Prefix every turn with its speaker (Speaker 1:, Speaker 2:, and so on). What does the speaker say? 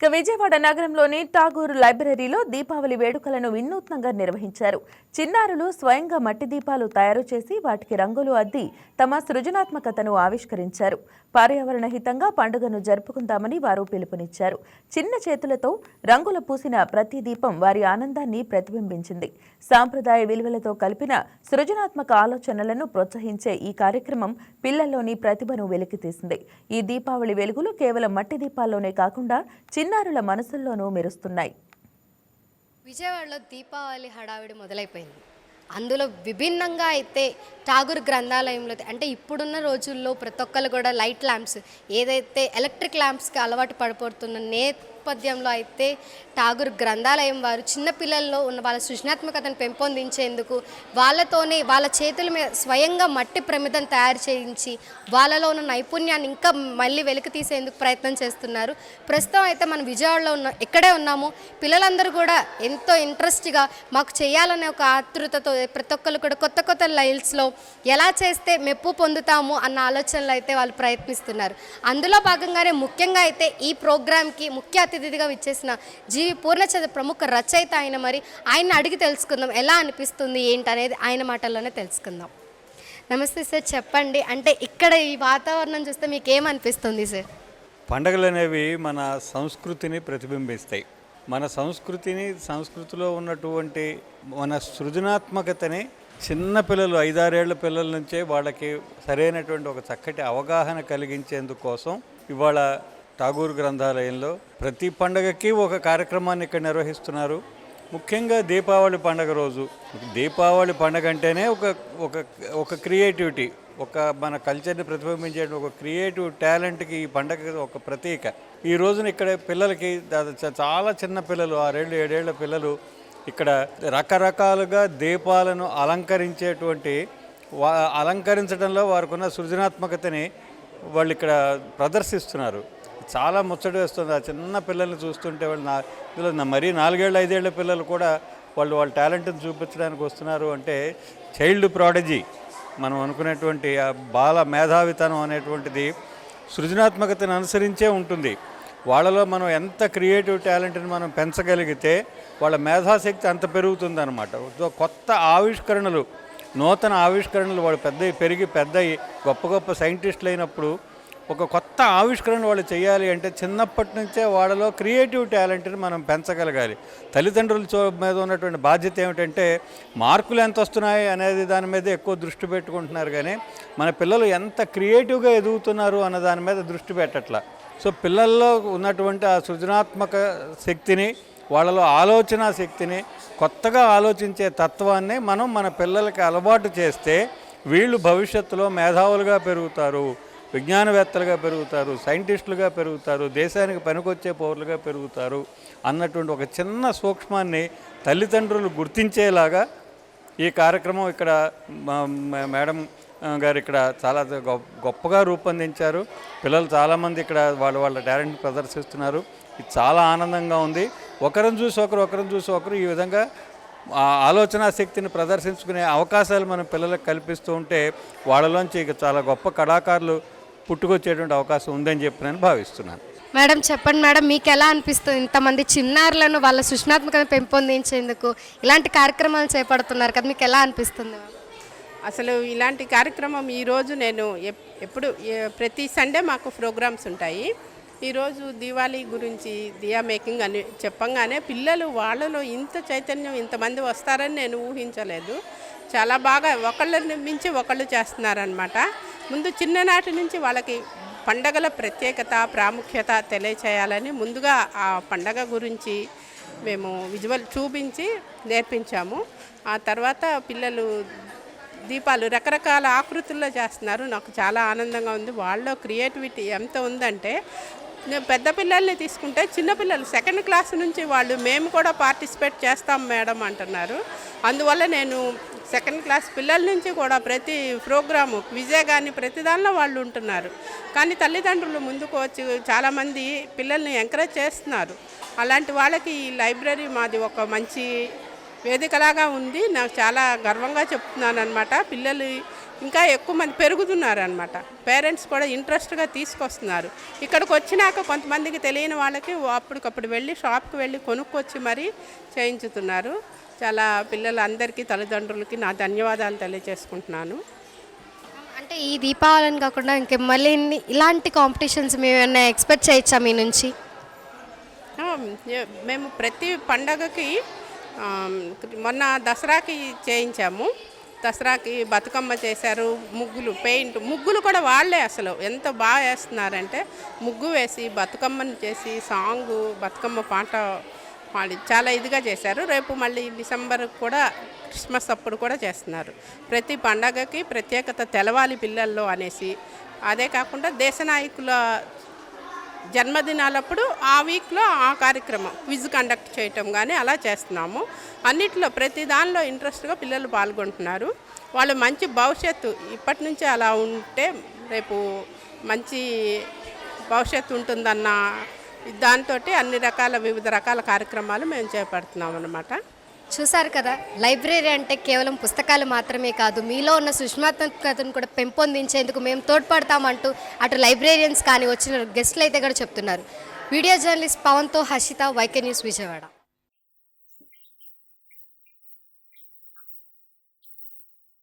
Speaker 1: ఇక విజయవాడ నగరంలోని టాగూర్ లైబ్రరీలో దీపావళి వేడుకలను వినూత్నంగా నిర్వహించారు. చిన్నారులు స్వయంగా మట్టి దీపాలు తయారు చేసి వాటికి రంగులు అద్ది తమ సృజనాత్మకతను ఆవిష్కరించారు. పర్యావరణ హితంగా పండుగను జరుపుకుందామని వారు పిలుపునిచ్చారు. చిన్న చేతులతో రంగులు పూసిన ప్రతి దీపం వారి ఆనందాన్ని ప్రతిబింబించింది. సాంప్రదాయ విలువలతో కలిపిన సృజనాత్మక ఆలోచనలను ప్రోత్సహించే ఈ కార్యక్రమం పిల్లల్లోని ప్రతిభను వెలికితీసింది ఈ దీపావళి వెలుగులు కేవలం మట్టి దీపాల్లోనే కాకుండా చిన్నారుల మనసుల్లోనూ మెరుస్తున్నాయి.
Speaker 2: విజయవాడలో దీపావళి హడావిడి మొదలైపోయింది. అందులో విభిన్నంగా అయితే ఠాగూర్ గ్రంథాలయంలో అంటే ఇప్పుడున్న రోజుల్లో ప్రతి ఒక్కరు కూడా లైట్ ల్యాంప్స్ ఏదైతే ఎలక్ట్రిక్ ల్యాంప్స్కి అలవాటు పడిపోతున్న నేపథ్యంలో అయితే ఠాగూర్ గ్రంథాలయం వారు చిన్నపిల్లల్లో ఉన్న వాళ్ళ సృజనాత్మకతను పెంపొందించేందుకు వాళ్ళతోనే వాళ్ళ చేతుల మీద స్వయంగా మట్టి ప్రమిదం తయారు చేయించి వాళ్ళలో ఉన్న నైపుణ్యాన్ని ఇంకా మళ్ళీ వెలికి తీసేందుకు ప్రయత్నం చేస్తున్నారు. ప్రస్తుతం అయితే మనం విజయవాడలో ఉన్న ఇక్కడే ఉన్నాము. పిల్లలందరూ కూడా ఎంతో ఇంట్రెస్ట్గా మాకు చేయాలనే ఒక ఆతృతతో ప్రతి ఒక్కరు కూడా కొత్త కొత్త లైల్స్లో ఎలా చేస్తే మెప్పు పొందుతాము అన్న ఆలోచనలు అయితే వాళ్ళు ప్రయత్నిస్తున్నారు. అందులో భాగంగానే ముఖ్యంగా అయితే ఈ ప్రోగ్రామ్కి ముఖ్య అతిథిగా విచ్చేసిన జీవి పూర్ణచంద్ర ప్రముఖ రచయిత ఆయన మరి. ఆయన అడిగి తెలుసుకుందాం ఎలా అనిపిస్తుంది ఏంటి అనేది ఆయన మాటల్లోనే తెలుసుకుందాం. నమస్తే సార్ చెప్పండి. అంటే ఇక్కడ ఈ వాతావరణం చూస్తే మీకు ఏమనిపిస్తుంది సార్?
Speaker 3: పండగలు అనేవి మన సంస్కృతిని ప్రతిబింబిస్తాయి. మన సంస్కృతిని సంస్కృతిలో ఉన్నటువంటి మన సృజనాత్మకతని చిన్న పిల్లలు ఐదారేళ్ళ పిల్లల నుంచే వాళ్ళకి సరైనటువంటి ఒక చక్కటి అవగాహన కలిగించేందుకోసం ఇవాళ ఠాగూర్ గ్రంథాలయంలో ప్రతి పండగకి ఒక కార్యక్రమాన్ని ఇక్కడ నిర్వహిస్తున్నారు. ముఖ్యంగా దీపావళి పండగ రోజు. దీపావళి పండగ అంటేనే ఒక ఒక ఒక క్రియేటివిటీ ఒక మన కల్చర్ని ప్రతిబింబించే ఒక క్రియేటివ్ టాలెంట్కి ఈ పండగ ఒక ప్రతీక. ఈ రోజున ఇక్కడ పిల్లలకి చాలా చిన్న పిల్లలు ఆరేళ్ళు ఏడేళ్ళ పిల్లలు ఇక్కడ రకరకాలుగా దీపాలను అలంకరించేటువంటి వా అలంకరించడంలో వారికి ఉన్న సృజనాత్మకతని వాళ్ళు ఇక్కడ ప్రదర్శిస్తున్నారు. చాలా ముచ్చట వేస్తుంది. ఆ చిన్న పిల్లల్ని చూస్తుంటే వాళ్ళు నా ఇందులో మరీ నాలుగేళ్ళు ఐదేళ్ళ పిల్లలు కూడా వాళ్ళు వాళ్ళ టాలెంట్ని చూపించడానికి వస్తున్నారు అంటే చైల్డ్ ప్రాడజీ. మనం అనుకునేటువంటి ఆ బాల మేధావితనం అనేటువంటిది సృజనాత్మకతను అనుసరించే ఉంటుంది. వాళ్ళలో మనం ఎంత క్రియేటివ్ టాలెంట్ని మనం పెంచగలిగితే వాళ్ళ మేధాశక్తి అంత పెరుగుతుందన్నమాట. కొత్త ఆవిష్కరణలు నూతన ఆవిష్కరణలు వాళ్ళు పెద్ద పెరిగి పెద్ద గొప్ప గొప్ప సైంటిస్టులు అయినప్పుడు ఒక కొత్త ఆవిష్కరణ వాళ్ళు చేయాలి అంటే చిన్నప్పటి నుంచే వాళ్ళలో క్రియేటివ్ టాలెంట్ని మనం పెంచగలగాలి. తల్లిదండ్రుల మీద ఉన్నటువంటి బాధ్యత ఏమిటంటే మార్కులు ఎంత వస్తున్నాయి అనేది దాని మీద ఎక్కువ దృష్టి పెట్టుకుంటున్నారు కానీ మన పిల్లలు ఎంత క్రియేటివ్గా ఎదుగుతున్నారు అన్న దాని మీద దృష్టి పెట్టట్లా. సో పిల్లల్లో ఉన్నటువంటి ఆ సృజనాత్మక శక్తిని వాళ్ళలో ఆలోచన శక్తిని కొత్తగా ఆలోచించే తత్వాన్ని మనం మన పిల్లలకి అలవాటు చేస్తే వీళ్ళు భవిష్యత్తులో మేధావులుగా పెరుగుతారు. విజ్ఞానవేత్తలుగా పెరుగుతారు సైంటిస్టులుగా పెరుగుతారు దేశానికి పనికొచ్చే పౌరులుగా పెరుగుతారు అన్నటువంటి ఒక చిన్న సూక్ష్మాన్ని తల్లిదండ్రులు గుర్తించేలాగా ఈ కార్యక్రమం ఇక్కడ మేడం గారు ఇక్కడ చాలా గొప్పగా రూపొందించారు. పిల్లలు చాలామంది ఇక్కడ వాళ్ళ వాళ్ళ టాలెంట్ ప్రదర్శిస్తున్నారు. ఇది చాలా ఆనందంగా ఉంది. ఒకరిని చూసి ఒకరు ఒకరిని చూసి ఒకరు ఈ విధంగా ఆలోచనా ఆలోచన శక్తిని ప్రదర్శించుకునే అవకాశాలు మన పిల్లలకు కల్పిస్తూ ఉంటే వాళ్ళలోంచి ఇక చాలా గొప్ప కళాకారులు పుట్టుకొచ్చేటువంటి అవకాశం ఉందని చెప్పి నేను భావిస్తున్నాను.
Speaker 2: మేడం చెప్పండి మేడం మీకు ఎలా అనిపిస్తుంది? ఇంతమంది చిన్నారులను వాళ్ళ సృజనాత్మకత పెంపొందించేందుకు ఇలాంటి కార్యక్రమాలు చేపడుతున్నారు కదా మీకు ఎలా అనిపిస్తుంది?
Speaker 4: అసలు ఇలాంటి కార్యక్రమం ఈరోజు నేను ఎప్- ఎప్పుడు ప్రతి సండే మాకు ప్రోగ్రామ్స్ ఉంటాయి. ఈరోజు దివాళీ గురించి దియా మేకింగ్ అని చెప్పంగానే పిల్లలు వాళ్ళలో ఇంత చైతన్యం ఇంతమంది వస్తారని నేను ఊహించలేదు. చాలా బాగా ఒకళ్ళని మించి ఒకళ్ళు చేస్తున్నారనమాట ముందు చిన్ననాటి నుంచి వాళ్ళకి పండగల ప్రత్యేకత ప్రాముఖ్యత తెలియచేయాలని ముందుగా ఆ పండగ గురించి మేము విజువల్ చూపించి నేర్పించాము. ఆ తర్వాత పిల్లలు దీపాలు రకరకాల ఆకృతుల్లో చేస్తున్నారు. నాకు చాలా ఆనందంగా ఉంది. వాళ్ళలో క్రియేటివిటీ ఎంత ఉందంటే నేను పెద్ద పిల్లల్ని తీసుకుంటే చిన్నపిల్లలు సెకండ్ క్లాస్ నుంచి వాళ్ళు మేము కూడా పార్టిసిపేట్ చేస్తాం మేడం అంటున్నారు. అందువల్ల నేను సెకండ్ క్లాస్ పిల్లల నుంచి కూడా ప్రతి ప్రోగ్రాము క్విజే కానీ ప్రతి దానిలో వాళ్ళు ఉంటున్నారు. కానీ తల్లిదండ్రులు ముందుకు వచ్చి చాలామంది పిల్లల్ని ఎంకరేజ్ చేస్తున్నారు. అలాంటి వాళ్ళకి ఈ లైబ్రరీ మాది ఒక మంచి వేదికలాగా ఉంది. నాకు చాలా గర్వంగా చెప్తున్నాను అనమాట పిల్లలు ఇంకా ఎక్కువ మంది పెరుగుతున్నారు అనమాట పేరెంట్స్ కూడా ఇంట్రెస్ట్గా తీసుకొస్తున్నారు. ఇక్కడికి వచ్చినాక కొంతమందికి తెలియని వాళ్ళకి అప్పటికప్పుడు వెళ్ళి షాప్కి వెళ్ళి కొనుక్కొచ్చి మరీ చేయించుతున్నారు. చాలా పిల్లలందరికీ తల్లిదండ్రులకి నా ధన్యవాదాలు తెలియజేసుకుంటున్నాను.
Speaker 2: అంటే ఈ దీపావళిని కాకుండా ఇంకే మళ్ళీ ఇలాంటి కాంపిటీషన్స్ మేము ఏమైనా ఎక్స్పెక్ట్ చేయొచ్చా మీ నుంచి?
Speaker 4: మేము ప్రతి పండగకి మొన్న దసరాకి చేయించాము. దసరాకి బతుకమ్మ చేశారు ముగ్గులు పెయింట్ ముగ్గులు కూడా వాళ్ళే అసలు. ఎంత బాగా వేస్తున్నారంటే ముగ్గు వేసి బతుకమ్మని చేసి సాంగు బతుకమ్మ పాట వాళ్ళు చాలా ఇదిగా చేశారు. రేపు మళ్ళీ డిసెంబర్ కూడా క్రిస్మస్ అప్పుడు కూడా చేస్తున్నారు. ప్రతి పండగకి ప్రత్యేకత తెలవాలి పిల్లల్లో అనేసి. అదే కాకుండా దేశ నాయకుల జన్మదినాలప్పుడు ఆ వీక్లో ఆ కార్యక్రమం క్విజ్ కండక్ట్ చేయటం కానీ అలా చేస్తున్నాము. అన్నిట్లో ప్రతి దానిలో ఇంట్రెస్ట్గా పిల్లలు పాల్గొంటున్నారు. వాళ్ళు మంచి భవిష్యత్తు ఇప్పటి నుంచే అలా ఉంటే రేపు మంచి భవిష్యత్తు ఉంటుందన్న దాంతో అన్ని రకాల వివిధ రకాల కార్యక్రమాలు మేము చేపడుతున్నాం అన్నమాట.
Speaker 2: చూసారు కదా లైబ్రరీ అంటే కేవలం పుస్తకాలు మాత్రమే కాదు మీలో ఉన్న సుష్మాత్మకతను కూడా పెంపొందించేందుకు మేము తోడ్పడతామంటూ అటు లైబ్రేరియన్స్ కానీ వచ్చిన గెస్ట్లు అయితే కూడా చెప్తున్నారు. వీడియో జర్నలిస్ట్ పవన్తో హర్షిత వైకే న్యూస్ విజయవాడ.